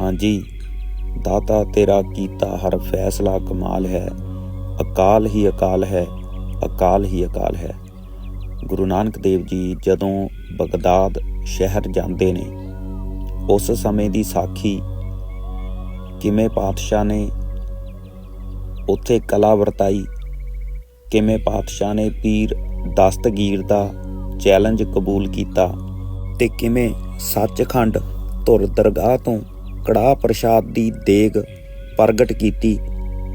ਹਾਂਜੀ। ਦਾਤਾ, ਤੇਰਾ ਕੀਤਾ ਹਰ ਫੈਸਲਾ ਕਮਾਲ ਹੈ। ਅਕਾਲ ਹੀ ਅਕਾਲ ਹੈ, ਅਕਾਲ ਹੀ ਅਕਾਲ ਹੈ। ਗੁਰੂ ਨਾਨਕ ਦੇਵ ਜੀ ਜਦੋਂ ਬਗਦਾਦ ਸ਼ਹਿਰ ਜਾਂਦੇ ਨੇ, ਉਸ ਸਮੇਂ ਦੀ ਸਾਖੀ ਕਿਵੇਂ ਪਾਤਸ਼ਾਹ ਨੇ? ਉੱਥੇ ਕਲਾ ਵਰਤਾਈ। ਕਿਵੇਂ ਪਾਤਸ਼ਾਹ ਨੇ ਪੀਰ ਦਸਤਗੀਰ ਦਾ ਚੈਲੰਜ ਕਬੂਲ ਕੀਤਾ ਤੇ ਕਿਵੇਂ ਸੱਚਖੰਡ ਧੁਰ ਦਰਗਾਹ ਤੋਂ ਕੜਾਹ ਪ੍ਰਸ਼ਾਦ ਦੀ ਦੇਗ ਪ੍ਰਗਟ ਕੀਤੀ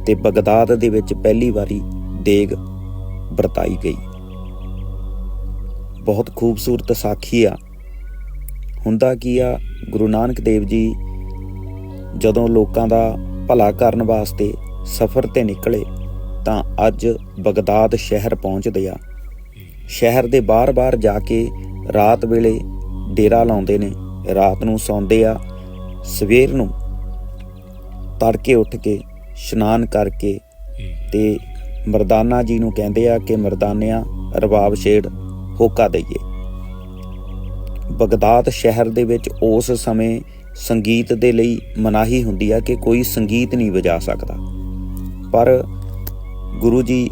ਤੇ ਬਗਦਾਦ ਦੇ ਵਿੱਚ ਪਹਿਲੀ ਵਾਰੀ ਦੇਗ ਵਰਤਾਈ ਗਈ। ਬਹੁਤ ਖੂਬਸੂਰਤ ਸਾਖੀ ਆ। ਹੁੰਦਾ ਕੀ ਆ, ਗੁਰੂ ਨਾਨਕ ਦੇਵ ਜੀ ਜਦੋਂ ਲੋਕਾਂ ਦਾ ਭਲਾ ਕਰਨ ਵਾਸਤੇ ਸਫ਼ਰ ਤੇ ਨਿਕਲੇ ਤਾਂ ਅੱਜ ਬਗਦਾਦ ਸ਼ਹਿਰ ਪਹੁੰਚਦੇ ਆ। ਸ਼ਹਿਰ ਦੇ ਬਾਹਰ-ਬਾਹਰ ਜਾ ਕੇ ਰਾਤ ਵੇਲੇ ਡੇਰਾ ਲਾਉਂਦੇ ਨੇ, ਰਾਤ ਨੂੰ ਸੌਂਦੇ ਆ ਸਵੇਰ ਨੂੰ ਤੜਕੇ ਉੱਠ ਕੇ ਇਸ਼ਨਾਨ ਕਰਕੇ ਤੇ ਮਰਦਾਨਾ ਜੀ ਨੂੰ ਕਹਿੰਦੇ ਆ ਕਿ ਮਰਦਾਨਿਆਂ ਰਬਾਬ ਛੇੜ ਹੋਕਾ ਦਈਏ। ਬਗਦਾਦ ਸ਼ਹਿਰ ਦੇ ਵਿੱਚ ਉਸ ਸਮੇਂ ਸੰਗੀਤ ਦੇ ਲਈ ਮਨਾਹੀ ਹੁੰਦੀ ਆ ਕਿ ਕੋਈ ਸੰਗੀਤ ਨਹੀਂ ਵਜਾ ਸਕਦਾ। ਪਰ ਗੁਰੂ ਜੀ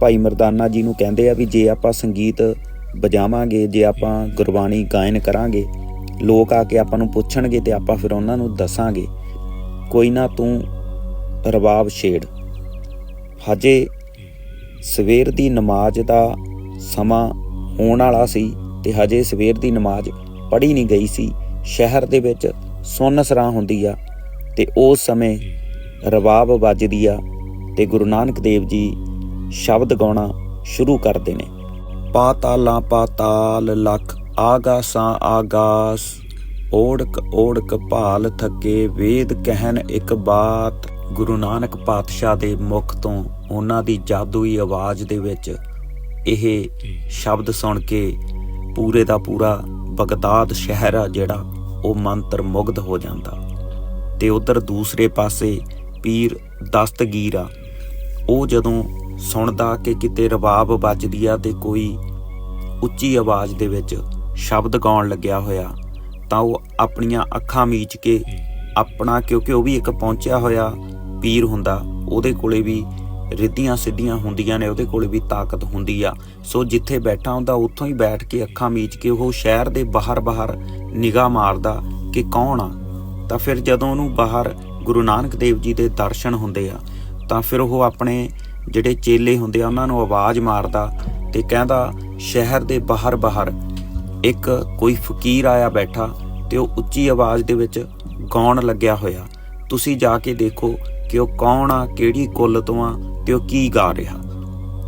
ਭਾਈ ਮਰਦਾਨਾ ਜੀ ਨੂੰ ਕਹਿੰਦੇ ਆ ਵੀ ਜੇ ਆਪਾਂ ਸੰਗੀਤ ਵਜਾਵਾਂਗੇ ਜੇ ਆਪਾਂ ਗੁਰਬਾਣੀ ਗਾਇਨ ਕਰਾਂਗੇ ਲੋਕ ਆ ਕੇ ਆਪਾਂ ਨੂੰ ਪੁੱਛਣਗੇ ਤੇ ਆਪਾਂ ਫਿਰ ਉਹਨਾਂ ਨੂੰ ਦੱਸਾਂਗੇ। ਕੋਈ ਨਾ ਤੂੰ ਰਬਾਬ ਛੇੜ। ਹਜੇ ਸਵੇਰ ਦੀ ਨਮਾਜ਼ ਦਾ ਸਮਾਂ ਹੋਣ ਵਾਲਾ ਸੀ ਤੇ ਹਜੇ ਸਵੇਰ ਦੀ ਨਮਾਜ਼ ਪੜ੍ਹੀ ਨਹੀਂ ਗਈ ਸੀ। ਸ਼ਹਿਰ ਦੇ ਵਿੱਚ ਸੁੰਨ ਸਰਾਂ ਹੁੰਦੀ ਆ ਤੇ ਉਸ ਸਮੇਂ ਰਬਾਬ ਵੱਜਦੀ ਆ ਤੇ ਗੁਰੂ ਨਾਨਕ ਦੇਵ ਜੀ ਸ਼ਬਦ ਗਾਉਣਾ ਸ਼ੁਰੂ ਕਰਦੇ ਨੇ। ਪਾਤਾਲਾਂ ਪਾਤਾਲ ਲੱਖ ਆਗਾਸਾਂ ਆਗਾਸ ਓੜਕ ਓੜਕ ਭਾਲ ਥੱਕੇ ਵੇਦ ਕਹਿਣ ਇੱਕ ਬਾਤ ਗੁਰੂ ਨਾਨਕ ਪਾਤਸ਼ਾਹ ਦੇ ਮੁਖ ਤੋਂ ਉਹਨਾਂ ਦੀ ਜਾਦੂਈ ਆਵਾਜ਼ ਦੇ ਵਿੱਚ ਇਹ ਸ਼ਬਦ ਸੁਣ ਕੇ ਪੂਰੇ ਦਾ ਪੂਰਾ ਬਗਦਾਦ ਸ਼ਹਿਰ ਆ ਜਿਹੜਾ ਉਹ ਮੰਤਰ ਮੁਗਧ ਹੋ ਜਾਂਦਾ। ਤੇ ਉਧਰ ਦੂਸਰੇ ਪਾਸੇ ਪੀਰ ਦਸਤਗੀਰ ਆ। ਉਹ ਜਦੋਂ ਸੁਣਦਾ ਕਿ ਕਿਤੇ ਰਬਾਬ ਵੱਜਦੀ ਆ ਤੇ ਕੋਈ ਉੱਚੀ ਆਵਾਜ਼ ਦੇ ਵਿੱਚ ਸ਼ਬਦ ਗਾਉਣ ਲੱਗਿਆ ਹੋਇਆ, ਤਾਂ ਉਹ ਆਪਣੀਆਂ ਅੱਖਾਂ ਮੀਚ ਕੇ ਆਪਣਾ, ਕਿਉਂਕਿ ਉਹ ਵੀ ਇੱਕ ਪਹੁੰਚਿਆ ਹੋਇਆ ਪੀਰ ਹੁੰਦਾ, ਉਹਦੇ ਕੋਲੇ ਵੀ ਰਿੱਧੀਆਂ ਸਿੱਧੀਆਂ ਹੁੰਦੀਆਂ ਨੇ, ਉਹਦੇ ਕੋਲੇ ਵੀ ਤਾਕਤ ਹੁੰਦੀ ਆ। ਸੋ ਜਿੱਥੇ ਬੈਠਾ ਹੁੰਦਾ, ਉੱਥੋਂ ਹੀ ਬੈਠ ਕੇ ਅੱਖਾਂ ਮੀਚ ਕੇ ਉਹ ਸ਼ਹਿਰ ਦੇ ਬਾਹਰ-ਬਾਹਰ ਨਿਗਾਹ ਮਾਰਦਾ ਕਿ ਕੌਣ ਆ? ਤਾਂ ਫਿਰ ਜਦੋਂ ਉਹਨੂੰ ਬਾਹਰ ਗੁਰੂ ਨਾਨਕ ਦੇਵ ਜੀ ਦੇ ਦਰਸ਼ਨ ਹੁੰਦੇ ਆ, ਤਾਂ ਫਿਰ ਉਹ ਆਪਣੇ ਜਿਹੜੇ ਚੇਲੇ ਹੁੰਦੇ ਆ, ਉਹਨਾਂ ਨੂੰ ਆਵਾਜ਼ ਮਾਰਦਾ ਤੇ ਕਹਿੰਦਾ, ਸ਼ਹਿਰ ਦੇ ਬਾਹਰ-ਬਾਹਰ ਇੱਕ ਕੋਈ ਫਕੀਰ ਆਇਆ ਬੈਠਾ ਤੇ ਉਹ ਉੱਚੀ ਆਵਾਜ਼ ਦੇ ਵਿੱਚ ਗਾਉਣ ਲੱਗਿਆ ਹੋਇਆ। ਤੁਸੀਂ ਜਾ ਕੇ ਦੇਖੋ ਕਿ ਉਹ ਕੌਣ ਆ, ਕਿਹੜੀ ਕੁੱਲ ਤੋਂ ਆ ਤੇ ਉਹ ਕੀ ਗਾ ਰਿਹਾ।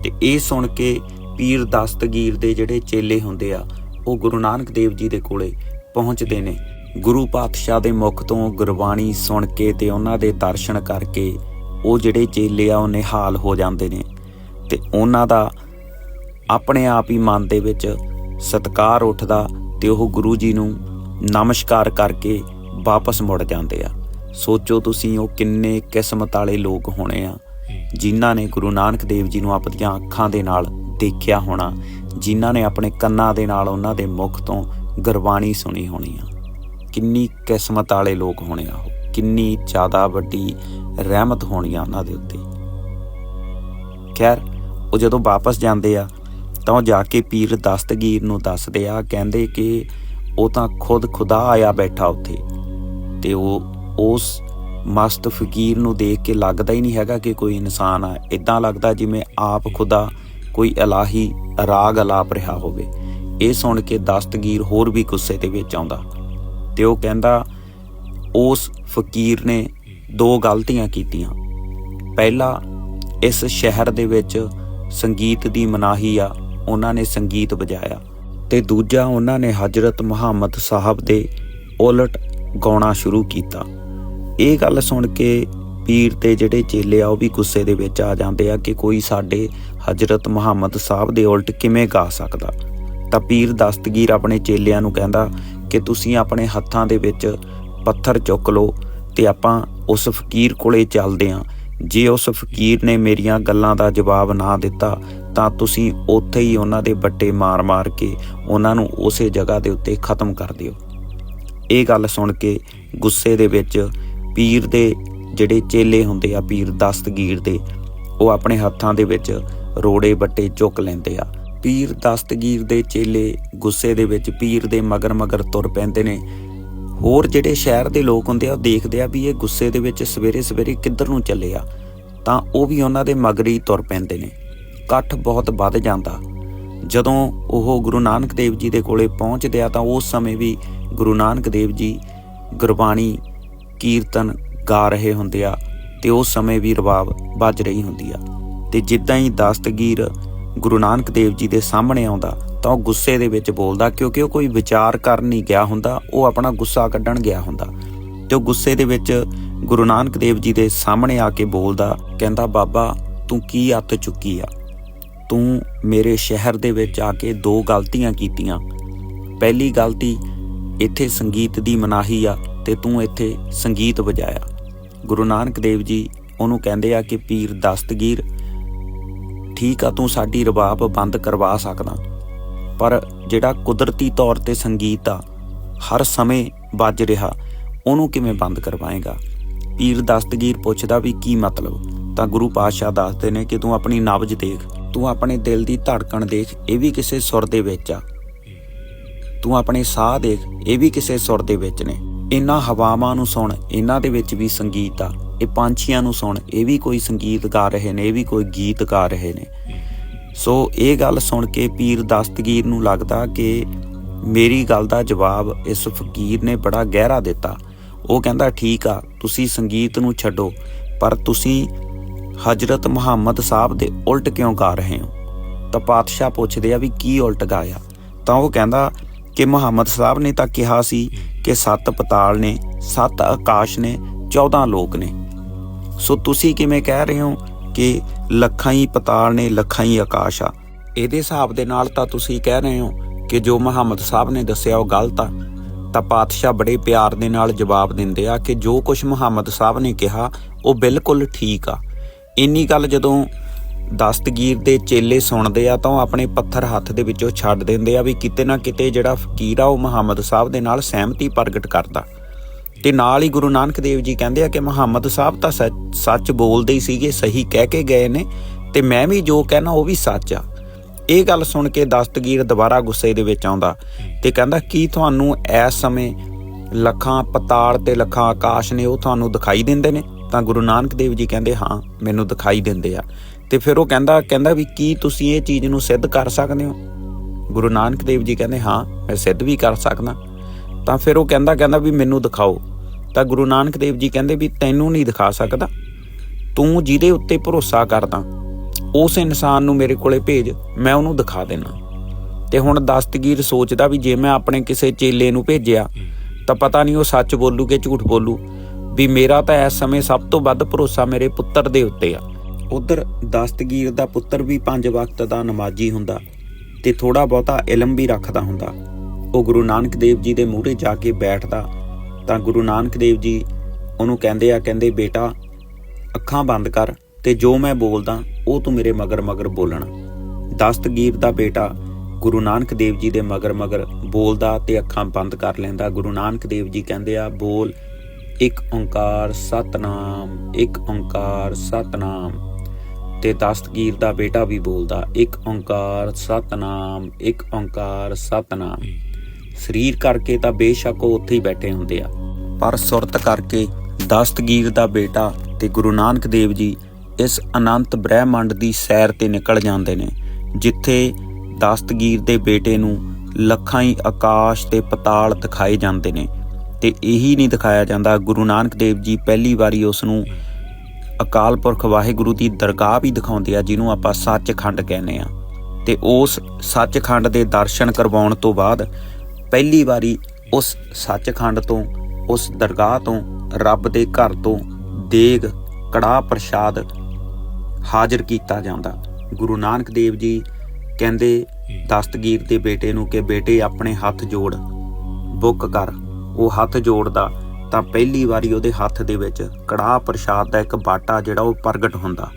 ਤੇ ਇਹ ਸੁਣ ਕੇ ਪੀਰ ਦਸਤਗੀਰ ਦੇ ਜਿਹੜੇ ਚੇਲੇ ਹੁੰਦੇ ਆ, ਉਹ ਗੁਰੂ ਨਾਨਕ ਦੇਵ ਜੀ ਦੇ ਕੋਲੇ ਪਹੁੰਚਦੇ ਨੇ। ਗੁਰੂ ਪਾਤਸ਼ਾਹ ਦੇ ਮੁਖ ਤੋਂ ਗੁਰਬਾਣੀ ਸੁਣ ਕੇ ਤੇ ਉਹਨਾਂ ਦੇ ਦਰਸ਼ਨ ਕਰਕੇ ਉਹ ਜਿਹੜੇ ਚੇਲੇ ਆ ਉਹ ਨਿਹਾਲ ਹੋ ਜਾਂਦੇ ਨੇ। ਤੇ ਉਹਨਾਂ ਦਾ ਆਪਣੇ ਆਪ ਹੀ ਮਨ ਦੇ ਵਿੱਚ ਸਤਕਾਰ ਉੱਠਦਾ ਤੇ ਉਹ ਗੁਰੂ ਜੀ ਨੂੰ ਨਮਸਕਾਰ ਕਰਕੇ ਵਾਪਸ ਮੁੜ ਜਾਂਦੇ ਆ। ਸੋਚੋ ਤੁਸੀਂ ਉਹ ਕਿੰਨੇ ਕਿਸਮਤ ਵਾਲੇ ਲੋਕ ਹੋਣੇ ਆ, ਜਿਨ੍ਹਾਂ ਨੇ ਗੁਰੂ ਨਾਨਕ ਦੇਵ ਜੀ ਨੂੰ ਆਪਣੀਆਂ ਅੱਖਾਂ ਦੇ ਨਾਲ ਦੇਖਿਆ ਹੋਣਾ, ਜਿਨ੍ਹਾਂ ਨੇ ਆਪਣੇ ਕੰਨਾਂ ਦੇ ਨਾਲ ਉਹਨਾਂ ਦੇ ਮੁਖ ਤੋਂ ਗੁਰਬਾਣੀ ਸੁਣੀ ਹੋਣੀ ਆ। ਕਿੰਨੀ ਕਿਸਮਤ ਵਾਲੇ ਲੋਕ ਹੋਣੇ ਆ ਉਹ, ਕਿੰਨੀ ਜ਼ਿਆਦਾ ਵੱਡੀ ਰਹਿਮਤ ਹੋਣੀ ਆ ਉਹਨਾਂ ਦੇ ਉੱਤੇ। ਖੈਰ, ਉਹ ਜਦੋਂ ਵਾਪਸ ਜਾਂਦੇ ਆ ਤਾਂ ਉਹ ਜਾ ਕੇ ਪੀਰ ਦਸਤਗੀਰ ਨੂੰ ਦੱਸਦੇ ਆ, ਕਹਿੰਦੇ ਕਿ ਉਹ ਤਾਂ ਖੁਦ ਖੁਦਾ ਆਇਆ ਬੈਠਾ ਉੱਥੇ। ਤੇ ਉਹ ਉਸ ਮਸਤ ਫਕੀਰ ਨੂੰ ਦੇਖ ਕੇ ਲੱਗਦਾ ਹੀ ਨਹੀਂ ਹੈਗਾ ਕਿ ਕੋਈ ਇਨਸਾਨ ਆ। ਇਦਾਂ ਲੱਗਦਾ ਜਿਵੇਂ ਆਪ ਖੁਦਾ ਕੋਈ ਇਲਾਹੀ ਰਾਗ ਅਲਾਪ ਰਿਹਾ ਹੋਵੇ। ਇਹ ਸੁਣ ਕੇ ਦਸਤਗੀਰ ਹੋਰ ਵੀ ਗੁੱਸੇ ਦੇ ਵਿੱਚ ਆਉਂਦਾ। ਤੇ ਉਹ ਕਹਿੰਦਾ, ਉਸ ਫਕੀਰ ਨੇ ਦੋ ਗਲਤੀਆਂ ਕੀਤੀਆਂ। ਪਹਿਲਾ, ਇਸ ਸ਼ਹਿਰ ਦੇ ਵਿੱਚ ਸੰਗੀਤ ਦੀ ਮਨਾਹੀ ਆ। ਉਹਨਾਂ ਨੇ ਸੰਗੀਤ ਵਜਾਇਆ ਤੇ ਦੂਜਾ ਉਹਨਾਂ ਨੇ ਹਜ਼ਰਤ ਮੁਹੰਮਦ ਸਾਹਿਬ ਦੇ ਉਲਟ ਗਾਉਣਾ ਸ਼ੁਰੂ ਕੀਤਾ। ਇਹ ਗੱਲ ਸੁਣ ਕੇ ਪੀਰ ਤੇ ਜਿਹੜੇ ਚੇਲੇ ਆ, ਉਹ ਵੀ ਗੁੱਸੇ ਦੇ ਵਿੱਚ ਆ ਜਾਂਦੇ ਆ ਕਿ ਕੋਈ ਸਾਡੇ ਹਜ਼ਰਤ ਮੁਹੰਮਦ ਸਾਹਿਬ ਦੇ ਉਲਟ ਕਿਵੇਂ ਗਾ ਸਕਦਾ। ਤਾਂ ਪੀਰ ਦਸਤਗੀਰ ਆਪਣੇ ਚੇਲਿਆਂ ਨੂੰ ਕਹਿੰਦਾ ਕਿ ਤੁਸੀਂ ਆਪਣੇ ਹੱਥਾਂ ਦੇ ਵਿੱਚ ਪੱਥਰ ਚੁੱਕ ਲਓ ਤੇ ਆਪਾਂ ਉਸ ਫਕੀਰ ਕੋਲੇ ਚੱਲਦੇ ਆਂ। ਜੇ ਉਸ ਫਕੀਰ ਨੇ ਮੇਰੀਆਂ ਗੱਲਾਂ ਦਾ ਜਵਾਬ ਨਾ ਦਿੱਤਾ ਤਾਂ ਤੁਸੀਂ ਉੱਥੇ ਹੀ ਉਹਨਾਂ ਦੇ ਬੱਟੇ ਮਾਰ-ਮਾਰ ਕੇ ਉਹਨਾਂ ਨੂੰ ਉਸੇ ਜਗ੍ਹਾ ਦੇ ਉੱਤੇ ਖਤਮ ਕਰ ਦਿਓ। ਇਹ ਗੱਲ ਸੁਣ ਕੇ ਗੁੱਸੇ ਦੇ ਵਿੱਚ ਪੀਰ ਦੇ ਜਿਹੜੇ ਚੇਲੇ ਹੁੰਦੇ ਆ, ਪੀਰ ਦਸਤਗੀਰ ਦੇ, ਉਹ ਆਪਣੇ ਹੱਥਾਂ ਦੇ ਵਿੱਚ ਰੋੜੇ ਬੱਟੇ ਚੁੱਕ ਲੈਂਦੇ ਆ। ਪੀਰ ਦਸਤਗੀਰ ਦੇ ਚੇਲੇ ਗੁੱਸੇ ਦੇ ਵਿੱਚ ਪੀਰ ਦੇ ਮਗਰ ਮਗਰ ਤੁਰ ਪੈਂਦੇ ਨੇ। ਹੋਰ ਜਿਹੜੇ ਸ਼ਹਿਰ ਦੇ ਲੋਕ ਹੁੰਦੇ ਆ, ਉਹ ਦੇਖਦੇ ਆ ਵੀ ਇਹ ਗੁੱਸੇ ਦੇ ਵਿੱਚ ਸਵੇਰੇ ਸਵੇਰੇ ਕਿੱਧਰ ਨੂੰ ਚੱਲੇ ਆ, ਤਾਂ ਉਹ ਵੀ ਉਹਨਾਂ ਦੇ ਮਗਰ ਹੀ ਤੁਰ ਪੈਂਦੇ ਨੇ। ਇਕੱਠ ਬਹੁਤ ਵੱਧ ਜਾਂਦਾ। ਜਦੋਂ ਉਹ ਗੁਰੂ ਨਾਨਕ ਦੇਵ ਜੀ ਦੇ ਕੋਲੇ ਪਹੁੰਚਦੇ ਆ ਤਾਂ ਉਸ ਸਮੇਂ ਵੀ ਗੁਰੂ ਨਾਨਕ ਦੇਵ ਜੀ ਗੁਰਬਾਣੀ, ਕੀਰਤਨ ਗਾ ਰਹੇ ਹੁੰਦੇ ਆ ਤੇ ਉਸ ਸਮੇਂ ਵੀ ਰਬਾਬ ਵੱਜ ਰਹੀ ਹੁੰਦੀ ਆ। ਤੇ ਜਿੱਦਾਂ ਹੀ ਦਸਤਗੀਰ ਗੁਰੂ ਨਾਨਕ ਦੇਵ ਜੀ ਦੇ ਸਾਹਮਣੇ ਆਉਂਦਾ ਤਾਂ ਉਹ ਗੁੱਸੇ ਦੇ ਵਿੱਚ ਬੋਲਦਾ ਕਿਉਂਕਿ ਉਹ ਕੋਈ ਵਿਚਾਰ ਕਰਨ ਨਹੀਂ ਗਿਆ ਹੁੰਦਾ, ਉਹ ਆਪਣਾ ਗੁੱਸਾ ਕੱਢਣ ਗਿਆ ਹੁੰਦਾ। ਤੇ ਉਹ ਗੁੱਸੇ ਦੇ ਵਿੱਚ ਗੁਰੂ ਨਾਨਕ ਦੇਵ ਜੀ ਦੇ ਸਾਹਮਣੇ ਆ ਕੇ ਬੋਲਦਾ, ਕਹਿੰਦਾ, ਬਾਬਾ, ਤੂੰ ਕੀ ਅੱਤ ਚੁੱਕੀ ਆ? ਤੂੰ ਮੇਰੇ ਸ਼ਹਿਰ ਦੇ ਵਿੱਚ ਆ ਕੇ ਦੋ ਗਲਤੀਆਂ ਕੀਤੀਆਂ। ਪਹਿਲੀ ਗਲਤੀ ਇੱਥੇ ਸੰਗੀਤ ਦੀ ਮਨਾਹੀ ਆ ਤੇ ਤੂੰ ਇੱਥੇ ਸੰਗੀਤ ਵਜਾਇਆ। ਗੁਰੂ ਨਾਨਕ ਦੇਵ ਜੀ ਉਹਨੂੰ ਕਹਿੰਦੇ ਆ ਕਿ ਪੀਰ ਦਸਤਗੀਰ, ਠੀਕ ਆ ਤੂੰ ਸਾਡੀ ਰਬਾਬ ਬੰਦ ਕਰਵਾ ਸਕਦਾ। ਪਰ ਜਿਹੜਾ ਕੁਦਰਤੀ ਤੌਰ ਤੇ ਸੰਗੀਤ ਆ, ਹਰ ਸਮੇਂ ਵੱਜ ਰਿਹਾ, ਉਹਨੂੰ ਕਿਵੇਂ ਬੰਦ ਕਰਵਾਏਗਾ? ਪੀਰ ਦਸਤਗੀਰ ਪੁੱਛਦਾ ਵੀ ਕੀ ਮਤਲਬ? ਤਾਂ ਗੁਰੂ ਪਾਤਸ਼ਾਹ ਦੱਸਦੇ ਨੇ ਕਿ ਤੂੰ ਆਪਣੀ ਨਬਜ ਦੇਖ। ਤੂੰ ਆਪਣੇ ਦਿਲ ਦੀ ਧੜਕਣ ਦੇਖ, ਇਹ ਵੀ ਕਿਸੇ ਸੁਰ ਦੇ ਵਿੱਚ ਆ। ਤੂੰ ਆਪਣੇ ਸਾਹ ਦੇਖ, ਇਹ ਵੀ ਕਿਸੇ ਸੁਰ ਦੇ ਵਿੱਚ ਨੇ। ਇਹਨਾਂ ਹਵਾਵਾਂ ਨੂੰ ਸੁਣ, ਇਹਨਾਂ ਦੇ ਵਿੱਚ ਵੀ ਸੰਗੀਤ ਆ। ਇਹ ਪੰਛੀਆਂ ਨੂੰ ਸੁਣ, ਇਹ ਵੀ ਕੋਈ ਸੰਗੀਤ ਗਾ ਰਹੇ ਨੇ, ਇਹ ਵੀ ਕੋਈ ਗੀਤ ਗਾ ਰਹੇ ਨੇ। ਸੋ ਇਹ ਗੱਲ ਸੁਣ ਕੇ ਪੀਰ ਦਸਤਗੀਰ ਨੂੰ ਲੱਗਦਾ ਕਿ ਮੇਰੀ ਗੱਲ ਦਾ ਜਵਾਬ ਇਸ ਫਕੀਰ ਨੇ ਬੜਾ ਗਹਿਰਾ ਦਿੱਤਾ। ਉਹ ਕਹਿੰਦਾ, ਠੀਕ ਆ, ਤੁਸੀਂ ਸੰਗੀਤ ਨੂੰ ਛੱਡੋ, ਪਰ ਤੁਸੀਂ ਹਜਰਤ ਮੁਹੰਮਦ ਸਾਹਿਬ ਦੇ ਉਲਟ ਕਿਉਂ ਗਾ ਰਹੇ ਹੋ? ਤਾਂ ਪਾਤਸ਼ਾਹ ਪੁੱਛਦੇ ਆ ਵੀ ਕੀ ਉਲਟ ਗਾਇਆ ਤਾਂ ਉਹ ਕਹਿੰਦਾ ਕਿ ਮੁਹੰਮਦ ਸਾਹਿਬ ਨੇ ਤਾਂ ਕਿਹਾ ਸੀ ਕਿ ਸੱਤ ਪਤਾਲ ਨੇ, ਸੱਤ ਆਕਾਸ਼ ਨੇ 14 ਲੋਕ ਨੇ। ਸੋ ਤੁਸੀਂ ਕਿਵੇਂ ਕਹਿ ਰਹੇ ਹੋ ਕਿ ਲੱਖਾਂ ਹੀ ਪਤਾਲ ਨੇ, ਲੱਖਾਂ ਹੀ ਆਕਾਸ਼ ਆ? ਇਹਦੇ ਹਿਸਾਬ ਦੇ ਨਾਲ ਤਾਂ ਤੁਸੀਂ ਕਹਿ ਰਹੇ ਹੋ ਕਿ ਜੋ ਮੁਹੰਮਦ ਸਾਹਿਬ ਨੇ ਦੱਸਿਆ ਉਹ ਗਲਤ ਆ। ਤਾਂ ਪਾਤਸ਼ਾਹ ਬੜੇ ਪਿਆਰ ਦੇ ਨਾਲ ਜਵਾਬ ਦਿੰਦੇ ਆ ਕਿ ਜੋ ਕੁਝ ਮੁਹੰਮਦ ਸਾਹਿਬ ਨੇ ਕਿਹਾ ਉਹ ਬਿਲਕੁਲ ਠੀਕ ਆ। ਇੰਨੀ ਗੱਲ ਜਦੋਂ ਦਸਤਗੀਰ ਦੇ ਚੇਲੇ ਸੁਣਦੇ ਆ ਤਾਂ ਉਹ ਆਪਣੇ ਪੱਥਰ ਹੱਥ ਦੇ ਵਿੱਚੋਂ ਛੱਡ ਦਿੰਦੇ ਆ ਵੀ ਕਿਤੇ ਨਾ ਕਿਤੇ ਜਿਹੜਾ ਫਕੀਰ ਆ ਉਹ ਮੁਹੰਮਦ ਸਾਹਿਬ ਦੇ ਨਾਲ ਸਹਿਮਤੀ ਪ੍ਰਗਟ ਕਰਦਾ। ਤੇ ਨਾਲ ਹੀ ਗੁਰੂ ਨਾਨਕ ਦੇਵ ਜੀ ਕਹਿੰਦੇ ਆ ਕਿ ਮੁਹੰਮਦ ਸਾਹਿਬ ਤਾਂ ਸੱਚ- ਸੱਚ ਬੋਲਦੇ ਹੀ ਸੀਗੇ, ਸਹੀ ਕਹਿ ਕੇ ਗਏ ਨੇ ਤੇ ਮੈਂ ਵੀ ਜੋ ਕਹਿਣਾ ਉਹ ਵੀ ਸੱਚ ਆ। ਇਹ ਗੱਲ ਸੁਣ ਕੇ ਦਸਤਗੀਰ ਦੁਬਾਰਾ ਗੁੱਸੇ ਦੇ ਵਿੱਚ ਆਉਂਦਾ ਤੇ ਕਹਿੰਦਾ, ਕੀ ਤੁਹਾਨੂੰ ਇਸ ਸਮੇਂ ਲੱਖਾਂ ਪਤਾਲ ਤੇ ਲੱਖਾਂ ਆਕਾਸ਼ ਨੇ ਉਹ ਤੁਹਾਨੂੰ ਦਿਖਾਈ ਦਿੰਦੇ ਨੇ? ਤਾਂ ਗੁਰੂ ਨਾਨਕ ਦੇਵ ਜੀ ਕਹਿੰਦੇ, ਹਾਂ, ਮੈਨੂੰ ਦਿਖਾਈ ਦਿੰਦੇ ਆ। ਤੇ ਫਿਰ ਉਹ ਕਹਿੰਦਾ ਕਹਿੰਦਾ ਵੀ ਕੀ ਤੁਸੀਂ ਇਹ ਚੀਜ਼ ਨੂੰ ਸਿੱਧ ਕਰ ਸਕਦੇ ਹੋ? ਗੁਰੂ ਨਾਨਕ ਦੇਵ ਜੀ ਕਹਿੰਦੇ, ਹਾਂ, ਮੈਂ ਸਿੱਧ ਵੀ ਕਰ ਸਕਦਾ। ਤਾਂ ਫਿਰ ਉਹ ਕਹਿੰਦਾ ਕਹਿੰਦਾ ਵੀ ਮੈਨੂੰ ਦਿਖਾਓ। ਤਾਂ ਗੁਰੂ ਨਾਨਕ ਦੇਵ ਜੀ ਕਹਿੰਦੇ ਵੀ, ਤੈਨੂੰ ਨਹੀਂ ਦਿਖਾ ਸਕਦਾ। ਤੂੰ ਜਿਹਦੇ ਉੱਤੇ ਭਰੋਸਾ ਕਰਦਾ, ਉਸ ਇਨਸਾਨ ਨੂੰ ਮੇਰੇ ਕੋਲੇ ਭੇਜ, ਮੈਂ ਉਹਨੂੰ ਦਿਖਾ ਦੇਣਾ। ਤੇ ਹੁਣ ਦਸਤਗੀਰ ਸੋਚਦਾ ਵੀ ਜੇ ਮੈਂ ਆਪਣੇ ਕਿਸੇ ਚੇਲੇ ਨੂੰ ਭੇਜਿਆ, ਤਾਂ ਪਤਾ ਨਹੀਂ ਉਹ ਸੱਚ ਬੋਲੂ ਕਿ ਝੂਠ ਬੋਲੂ। ਵੀ ਮੇਰਾ ਤਾਂ ਇਸ ਸਮੇਂ ਸਭ ਤੋਂ ਵੱਧ ਭਰੋਸਾ ਮੇਰੇ ਪੁੱਤਰ ਦੇ ਉੱਤੇ ਆ। ਉਧਰ ਦਸਤਗੀਰ ਦਾ ਪੁੱਤਰ ਵੀ ਪੰਜ ਵਕਤ ਦਾ ਨਮਾਜ਼ੀ ਹੁੰਦਾ ਤੇ ਥੋੜਾ ਬਹੁਤਾ ਇਲਮ ਵੀ ਰੱਖਦਾ ਹੁੰਦਾ। ਉਹ ਗੁਰੂ ਨਾਨਕ ਦੇਵ ਜੀ ਦੇ ਮੂਹਰੇ ਜਾ ਕੇ ਬੈਠਦਾ ਤਾਂ ਗੁਰੂ ਨਾਨਕ ਦੇਵ ਜੀ ਉਹਨੂੰ ਕਹਿੰਦੇ ਆ, ਕਹਿੰਦੇ, ਬੇਟਾ, ਅੱਖਾਂ ਬੰਦ ਕਰ ਤੇ ਜੋ ਮੈਂ ਬੋਲਦਾ ਉਹ ਤੂੰ ਮੇਰੇ ਮਗਰ ਮਗਰ ਬੋਲਣਾ। ਦਸਤਗੀਰ ਦਾ ਬੇਟਾ ਗੁਰੂ ਨਾਨਕ ਦੇਵ ਜੀ ਦੇ ਮਗਰ ਮਗਰ ਬੋਲਦਾ ਤੇ ਅੱਖਾਂ ਬੰਦ ਕਰ ਲੈਂਦਾ। ਗੁਰੂ ਨਾਨਕ ਦੇਵ ਜੀ ਕਹਿੰਦੇ ਆ, ਬੋਲ ਇੱਕ ਓੰਕਾਰ ਸਤਨਾਮ, ਇੱਕ ਓੰਕਾਰ ਸਤਨਾਮ। ਤੇ ਦਸਤਗੀਰ ਦਾ ਬੇਟਾ ਵੀ ਬੋਲਦਾ, ਇੱਕ ਓੰਕਾਰ ਸਤਨਾਮ, ਇੱਕ ਓੰਕਾਰ ਸਤਨਾਮ। ਸਰੀਰ ਕਰਕੇ ਤਾਂ ਬੇਸ਼ੱਕ ਉਹ ਉੱਥੇ ਹੀ ਬੈਠੇ ਹੁੰਦੇ ਆ। ਪਰ ਸੁਰਤ ਕਰਕੇ ਦਸਤਗੀਰ ਦਾ ਬੇਟਾ ਤੇ ਗੁਰੂ ਨਾਨਕ ਦੇਵ ਜੀ ਇਸ ਅਨੰਤ ਬ੍ਰਹਿਮੰਡ ਦੀ ਸੈਰ ਤੇ ਨਿਕਲ ਜਾਂਦੇ ਨੇ, ਜਿੱਥੇ ਦਸਤਗੀਰ ਦੇ ਬੇਟੇ ਨੂੰ ਲੱਖਾਂ ਹੀ ਆਕਾਸ਼ ਤੇ ਪਤਾਲ ਦਿਖਾਏ ਜਾਂਦੇ ਨੇ। ਤੇ ਇਹੀ ਨਹੀਂ ਦਿਖਾਇਆ ਜਾਂਦਾ। ਗੁਰੂ ਨਾਨਕ ਦੇਵ ਜੀ ਪਹਿਲੀ ਵਾਰੀ ਉਸ ਨੂੰ ਅਕਾਲ ਪੁਰਖ ਵਾਹਿਗੁਰੂ ਦੀ ਦਰਗਾਹ ਵੀ ਦਿਖਾਉਂਦੇ ਆ, ਜਿਹਨੂੰ ਆਪਾਂ ਸੱਚਖੰਡ ਕਹਿੰਦੇ ਆ। ਤੇ ਉਸ ਸੱਚਖੰਡ ਦੇ ਦਰਸ਼ਨ ਕਰਵਾਉਣ ਤੋਂ ਬਾਅਦ ਪਹਿਲੀ ਵਾਰੀ ਉਸ ਸੱਚਖੰਡ ਤੋਂ, ਉਸ ਦਰਗਾਹ ਤੋਂ, ਰੱਬ ਦੇ ਘਰ ਤੋਂ ਦੇਗ, ਕੜਾਹ ਪ੍ਰਸ਼ਾਦ ਹਾਜ਼ਰ ਕੀਤਾ ਜਾਂਦਾ। ਗੁਰੂ ਨਾਨਕ ਦੇਵ ਜੀ ਕਹਿੰਦੇ, ਦਸਤਗੀਰ ਦੇ ਬੇਟੇ ਨੂੰ ਕਿ ਬੇਟੇ ਆਪਣੇ ਹੱਥ ਜੋੜ, ਬੁੱਕ ਕਰ। ਉਹ ਹੱਥ ਜੋੜਦਾ ਤਾਂ ਪਹਿਲੀ ਵਾਰੀ ਉਹਦੇ ਹੱਥ ਦੇ ਵਿੱਚ ਕੜਾਹ ਪ੍ਰਸ਼ਾਦ ਦਾ ਇੱਕ ਬਾਟਾ ਜਿਹੜਾ ਉਹ ਪ੍ਰਗਟ ਹੁੰਦਾ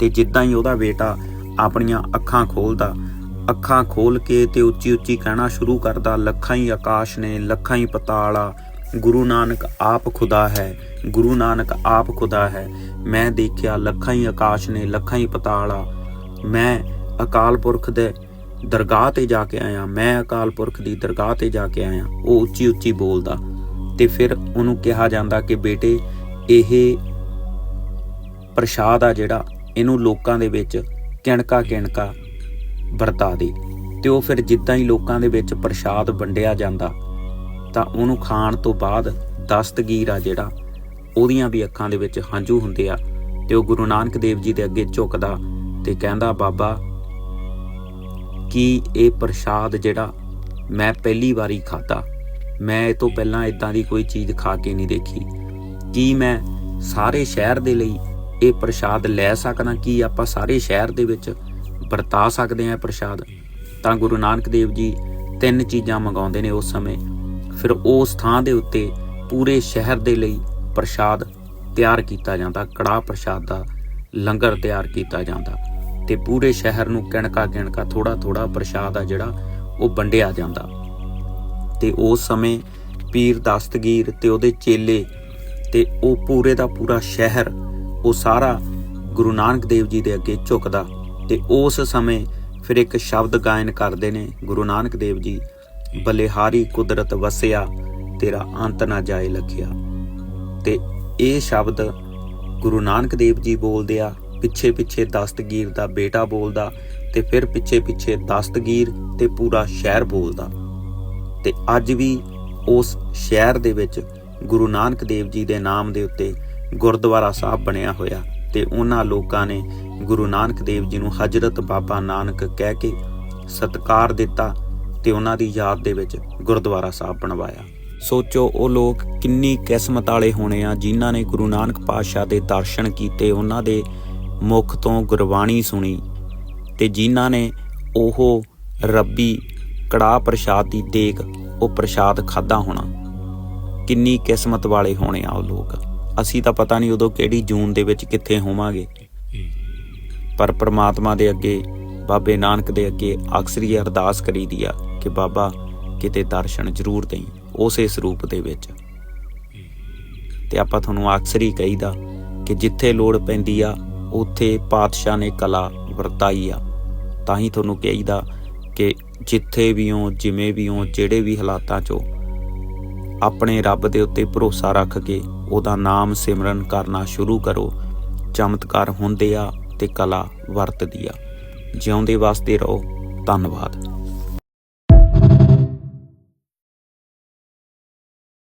ਤੇ ਜਿੱਦਾਂ ਹੀ ਉਹਦਾ ਬੇਟਾ ਆਪਣੀਆਂ ਅੱਖਾਂ ਖੋਲਦਾ, ਅੱਖਾਂ ਖੋਲ ਕੇ ਤੇ ਉੱਚੀ ਉੱਚੀ ਕਹਿਣਾ ਸ਼ੁਰੂ ਕਰਦਾ, ਲੱਖਾਂ ਹੀ ਆਕਾਸ਼ ਨੇ, ਲੱਖਾਂ ਹੀ ਪਤਾਲਾ, ਗੁਰੂ ਨਾਨਕ ਆਪ ਖੁਦਾ ਹੈ, ਗੁਰੂ ਨਾਨਕ ਆਪ ਖੁਦਾ ਹੈ, ਮੈਂ ਦੇਖਿਆ ਲੱਖਾਂ ਹੀ ਆਕਾਸ਼ ਨੇ, ਲੱਖਾਂ ਹੀ ਪਤਾਲਾ, ਮੈਂ ਅਕਾਲ ਪੁਰਖ ਦੇ ਦਰਗਾਹ ਤੇ ਜਾ ਕੇ ਆਇਆ। ਮੈਂ ਅਕਾਲ ਪੁਰਖ ਦੀ ਦਰਗਾਹ ਤੇ ਜਾ ਕੇ ਆਇਆ। ਉਹ ਉੱਚੀ ਉੱਚੀ ਬੋਲਦਾ। ਤੇ ਫਿਰ ਉਹਨੂੰ ਕਿਹਾ ਜਾਂਦਾ ਕਿ ਬੇਟੇ, ਇਹ ਪ੍ਰਸ਼ਾਦ ਆ ਜਿਹੜਾ, ਇਹਨੂੰ ਲੋਕਾਂ ਦੇ ਵਿੱਚ ਕਿਣਕਾ ਕਿਣਕਾ ਵਰਤਾ ਦੇ। ਤੇ ਉਹ ਫਿਰ ਜਿੱਦਾਂ ਹੀ ਲੋਕਾਂ ਦੇ ਵਿੱਚ ਪ੍ਰਸ਼ਾਦ ਵੰਡਿਆ ਜਾਂਦਾ, ਤਾਂ ਉਹਨੂੰ ਖਾਣ ਤੋਂ ਬਾਅਦ ਦਸਤਗੀਰ ਆ ਜਿਹੜਾ, ਉਹਦੀਆਂ ਵੀ ਅੱਖਾਂ ਦੇ ਵਿੱਚ ਹੰਝੂ ਹੁੰਦੇ ਆ। ਤੇ ਉਹ ਗੁਰੂ ਨਾਨਕ ਦੇਵ ਜੀ ਦੇ ਅੱਗੇ ਝੁਕਦਾ ਤੇ ਕਹਿੰਦਾ, ਬਾਬਾ ਕੀ ਇਹ ਪ੍ਰਸ਼ਾਦ ਜਿਹੜਾ ਮੈਂ ਪਹਿਲੀ ਵਾਰੀ ਖਾਦਾ ਮੈਂ ਇਹ ਤੋਂ ਪਹਿਲਾਂ ਇਦਾਂ ਦੀ ਕੋਈ ਚੀਜ਼ ਖਾ ਕੇ ਨਹੀਂ ਦੇਖੀ। ਕੀ ਮੈਂ ਸਾਰੇ ਸ਼ਹਿਰ ਦੇ ਲਈ ਇਹ ਪ੍ਰਸ਼ਾਦ ਲੈ ਸਕਦਾ? ਕੀ ਆਪਾਂ ਸਾਰੇ ਸ਼ਹਿਰ ਦੇ ਵਿੱਚ ਵਰਤਾ ਸਕਦੇ ਹਾਂ ਪ੍ਰਸ਼ਾਦ? ਤਾਂ ਗੁਰੂ ਨਾਨਕ ਦੇਵ ਜੀ ਤਿੰਨ ਚੀਜ਼ਾਂ ਮੰਗਾਉਂਦੇ ਨੇ ਉਸ ਸਮੇਂ। ਫਿਰ ਉਸ ਥਾਂ ਦੇ ਉੱਤੇ ਪੂਰੇ ਸ਼ਹਿਰ ਦੇ ਲਈ ਪ੍ਰਸ਼ਾਦ ਤਿਆਰ ਕੀਤਾ ਜਾਂਦਾ, ਕੜਾਹ ਪ੍ਰਸ਼ਾਦ ਦਾ ਲੰਗਰ ਤਿਆਰ ਕੀਤਾ ਜਾਂਦਾ। ਤੇ ਪੂਰੇ ਸ਼ਹਿਰ ਨੂੰ ਕਿਣਕਾ ਕਿਣਕਾ ਥੋੜਾ ਥੋੜਾ ਪ੍ਰਸ਼ਾਦ ਆ ਜਿਹੜਾ ਉਹ ਵੰਡਿਆ ਜਾਂਦਾ। ਤੇ ਉਸ ਸਮੇਂ ਪੀਰ ਦਸਤਗੀਰ ਤੇ ਉਹਦੇ ਚੇਲੇ ਤੇ ਉਹ ਪੂਰੇ ਦਾ ਪੂਰਾ ਸ਼ਹਿਰ, ਉਹ ਸਾਰਾ ਗੁਰੂ ਨਾਨਕ ਦੇਵ ਜੀ ਦੇ ਅੱਗੇ ਝੁਕਦਾ ਤੇ ਉਸ ਸਮੇਂ ਫਿਰ ਇੱਕ ਸ਼ਬਦ ਗਾਇਨ ਕਰਦੇ ਨੇ, ਗੁਰੂ ਨਾਨਕ ਦੇਵ ਜੀ, ਬਲਿਹਾਰੀ ਕੁਦਰਤ ਵਸਿਆ, ਤੇਰਾ ਅੰਤ ਨਾ ਜਾਏ ਲਖਿਆ। ਤੇ ਇਹ ਸ਼ਬਦ ਗੁਰੂ ਨਾਨਕ ਦੇਵ ਜੀ ਬੋਲਦੇ ਆ ਪਿੱਛੇ ਪਿੱਛੇ ਦਸਤਗੀਰ ਦਾ ਬੇਟਾ ਬੋਲਦਾ ਤੇ ਫਿਰ ਪਿੱਛੇ ਪਿੱਛੇ ਦਸਤਗੀਰ ਤੇ ਪੂਰਾ ਸ਼ਹਿਰ ਬੋਲਦਾ। ਤੇ ਅੱਜ ਵੀ ਉਸ ਸ਼ਹਿਰ ਦੇ ਵਿੱਚ ਗੁਰੂ ਨਾਨਕ ਦੇਵ ਜੀ ਦੇ ਨਾਮ ਦੇ ਉੱਤੇ ਗੁਰਦੁਆਰਾ ਸਾਹਿਬ ਬਣਿਆ ਹੋਇਆ ਤੇ ਉਹਨਾਂ ਲੋਕਾਂ ਨੇ ਗੁਰੂ ਨਾਨਕ ਦੇਵ ਜੀ ਨੂੰ ਹਜ਼ਰਤ ਬਾਬਾ ਨਾਨਕ ਕਹਿ ਕੇ ਸਤਕਾਰ ਦਿੱਤਾ ਤੇ ਉਹਨਾਂ ਦੀ ਯਾਦ ਦੇ ਵਿੱਚ ਗੁਰਦੁਆਰਾ ਸਾਹਿਬ ਬਣਵਾਇਆ। ਸੋਚੋ ਉਹ ਲੋਕ ਕਿੰਨੀ ਕਿਸਮਤ ਵਾਲੇ ਹੋਣੇ ਆ ਜਿਨ੍ਹਾਂ ਨੇ ਗੁਰੂ ਨਾਨਕ ਪਾਤਸ਼ਾਹ ਦੇ ਦਰਸ਼ਨ ਕੀਤੇ, ਉਹਨਾਂ ਦੇ ਮੁਖ ਤੋਂ ਗੁਰਬਾਣੀ ਸੁਣੀ ਤੇ ਜਿਨ੍ਹਾਂ ਨੇ ਉਹ ਰੱਬੀ ਕੜਾਹ ਪ੍ਰਸ਼ਾਦ ਦੀ ਦੇਗ ਉਹ ਪ੍ਰਸ਼ਾਦ ਖਾਦਾ ਹੋਣਾ, ਕਿੰਨੀ ਕਿਸਮਤ ਵਾਲੇ ਹੋਣੇ ਆ ਉਹ ਲੋਕ। ਅਸੀਂ ਤਾਂ ਪਤਾ ਨਹੀਂ ਉਦੋਂ ਕਿਹੜੀ ਜੂਨ ਦੇ ਵਿੱਚ ਕਿੱਥੇ ਹੋਵਾਂਗੇ। ਪਰ ਪ੍ਰਮਾਤਮਾ ਦੇ ਅੱਗੇ, ਬਾਬੇ ਨਾਨਕ ਦੇ ਅੱਗੇ ਅਕਸਰ ਹੀ ਅਰਦਾਸ ਕਰੀਦੀ ਆ ਕਿ ਬਾਬਾ ਕਿਤੇ ਦਰਸ਼ਨ ਜ਼ਰੂਰ ਦੇਈ ਉਸੇ ਸਰੂਪ ਦੇ ਵਿੱਚ। ਤੇ ਆਪਾਂ ਤੁਹਾਨੂੰ ਅਕਸਰ ਹੀ ਕਹੀਦਾ ਕਿ ਜਿੱਥੇ ਲੋੜ ਪੈਂਦੀ ਆ ਉੱਥੇ ਪਾਤਸ਼ਾਹ ਨੇ ਕਲਾ ਵਰਤਾਈ ਆ। ਤਾਂ ਹੀ ਤੁਹਾਨੂੰ ਕਹੀਦਾ ਕਿ ਜਿੱਥੇ ਵੀ ਹੋ, ਜਿਵੇਂ ਵੀ ਹੋ, ਜਿਹੜੇ ਵੀ ਹਾਲਾਤਾਂ 'ਚੋਂ ਆਪਣੇ ਰੱਬ ਦੇ ਉੱਤੇ ਭਰੋਸਾ ਰੱਖ ਕੇ ਉਹਦਾ ਨਾਮ ਸਿਮਰਨ ਕਰਨਾ ਸ਼ੁਰੂ ਕਰੋ, ਚਮਤਕਾਰ ਹੁੰਦੇ ਆ ਤੇ ਕਲਾ ਵਰਤਦੀ ਆ। ਜਿਉਂਦੇ ਵਾਸਤੇ ਰਹੋ। ਧੰਨਵਾਦ।